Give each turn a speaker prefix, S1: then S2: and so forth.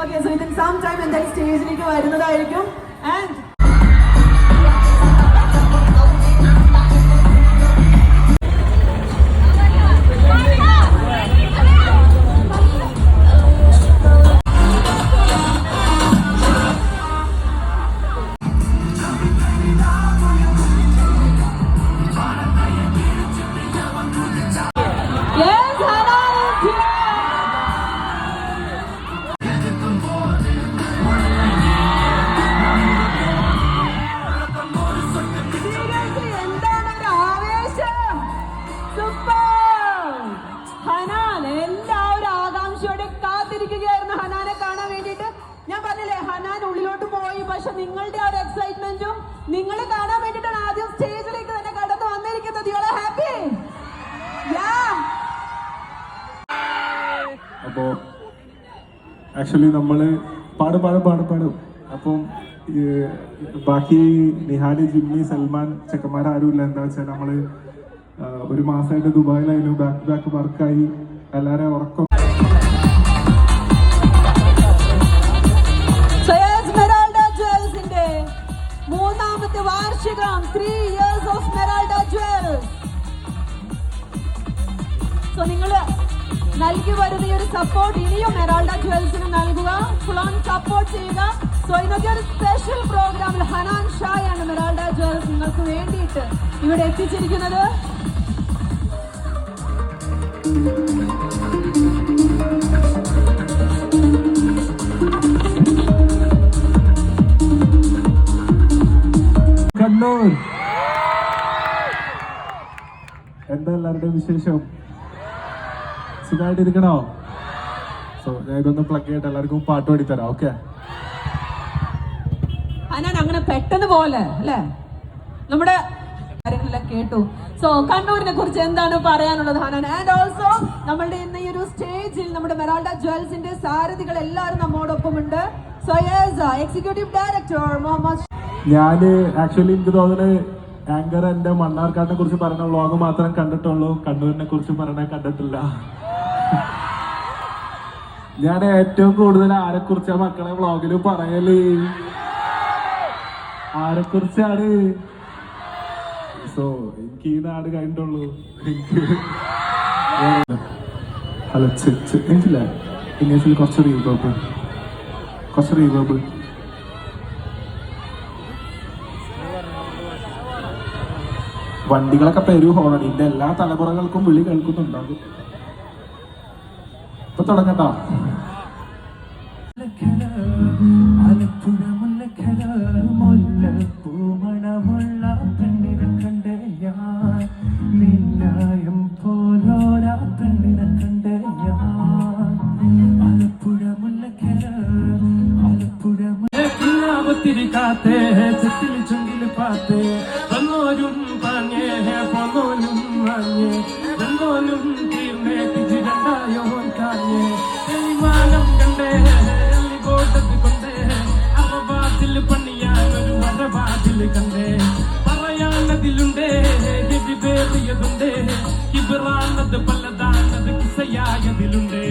S1: Okay so ഇതിന് some time എന്തായാലും സ്റ്റേജിലേക്ക് വരുന്നതായിരിക്കും. ആൻഡ് നിങ്ങളുടെ ആ ഒരു എക്സൈറ്റ്മെന്റും നിങ്ങളെ കാണാൻ വേണ്ടിട്ടാണ് ആദ്യം സ്റ്റേജിലേക്ക് തന്നെ കടന്നു വന്നിരിക്കുന്നത്. യു ഹാപ്പി
S2: അപ്പോ ആക്ച്വലി നമ്മൾ പാടും പാടും പാടും പാടും. അപ്പം ബാക്കി നിഹാലി ജിമ്മി സൽമാൻ ചെക്കന്മാരാരും ഇല്ല. എന്താ വെച്ചാൽ നമ്മൾ ഒരു മാസമായിട്ട് ദുബായിലായിരുന്നു. ബാക്ക് ബാക്ക് വർക്കായി എല്ലാവരും ഉറക്കം
S1: three years of Meralda Jewels so നിങ്ങൾ നൽകി വരുന്ന ഈ ഒരു സപ്പോർട്ട് ഇനിയും മെറാൾഡ ജ്വൽസിന് നൽകുക. ഫുൾ ഓൺ സപ്പോർട്ട് ചെയ്യുക. സോ ഇന്നത്തെ ഒരു സ്പെഷ്യൽ പ്രോഗ്രാമിൽ ഹനാൻ ഷായാണ് മെറാൾഡ ജ്വൽസ് നിങ്ങൾക്ക് വേണ്ടിയിട്ട് ഇവിടെ എത്തിച്ചിരിക്കുന്നത്.
S2: കണ്ണൂർ എന്താ വിശേഷം? സുഖമായിട്ടിരിക്കണോ? സോ ഞാൻ ഇതൊന്ന് പ്ലഗ് ചെയ്തിട്ട് എല്ലാവർക്കും പാട്ട് പാടിത്തരാം. ഓക്കെ
S1: അങ്ങനെ പെട്ടെന്ന് പോലെ അല്ലേ? നമ്മുടെ കേട്ടു. സോ കണ്ണൂരിനെ കുറിച്ച് എന്താണ് പറയാനുള്ളത് ഹനാൻ ആൻഡ് ഓൾസോ നമ്മളുടെ ഇന്ന് ഈ ഒരു സ്റ്റേജിൽ നമ്മുടെ മെറാൾഡ ജ്വൽസിന്റെ സാരഥികൾ എല്ലാവരും നമ്മോടൊപ്പം ഉണ്ട് സോ എക്സിക്യൂട്ടീവ് ഡയറക്ടർ മുഹമ്മദ്
S2: ഞാൻ ആക്ച്വലി എനിക്ക് തോന്നുന്നത് ആങ്കർ എന്റെ മണ്ണാർക്കാടിനെ കുറിച്ച് പറയുന്ന വ്ളോഗ് മാത്രം കണ്ടിട്ടുള്ളൂ. കണ്ണൂരിനെ കുറിച്ച് പറയണ കണ്ടിട്ടില്ല. ഞാൻ ഏറ്റവും കൂടുതൽ ആരെ കുറിച്ചാ മക്കളെ വ്ളോഗിൽ പറയൽ? ആരെ കുറിച്ചാണ് സോ എനിക്ക് ഈ നാട് കഴിഞ്ഞിട്ടുള്ളൂ. എനിക്ക് ഹലോ എനിക്കില്ല? ഇംഗ്ലീഷിൽ കുറച്ച് റീവേബ് കുറച്ച് റീവേബ് വണ്ടികളൊക്കെ പെരു ഹോണടി ഇതിന്റെ എല്ലാ തലമുറകൾക്കും വിളി കേൾക്കുന്നുണ്ടാകും ഇപ്പൊ
S3: ആലപ്പുഴ മുല്ലക്കര മുല്ലപ്പൂമണമുള്ള പെണ്ണിനെ തങ്കോലും മാഞ്ഞ് തങ്കോലും തീർന്നേ തിരി രണ്ടായോൻ കാഞ്ഞ് തെളിമാനം കണ്ടേ കോട്ടത്ത് കൊണ്ടേ അപവാതിൽ പണിയാൻ ഒരു മഴവാതിൽ കണ്ടേ പറയാനതിലുണ്ടേ എതിവേറിയതുണ്ടേ കിബിറാനത് പലതാനത് കിസയായതിലുണ്ടേ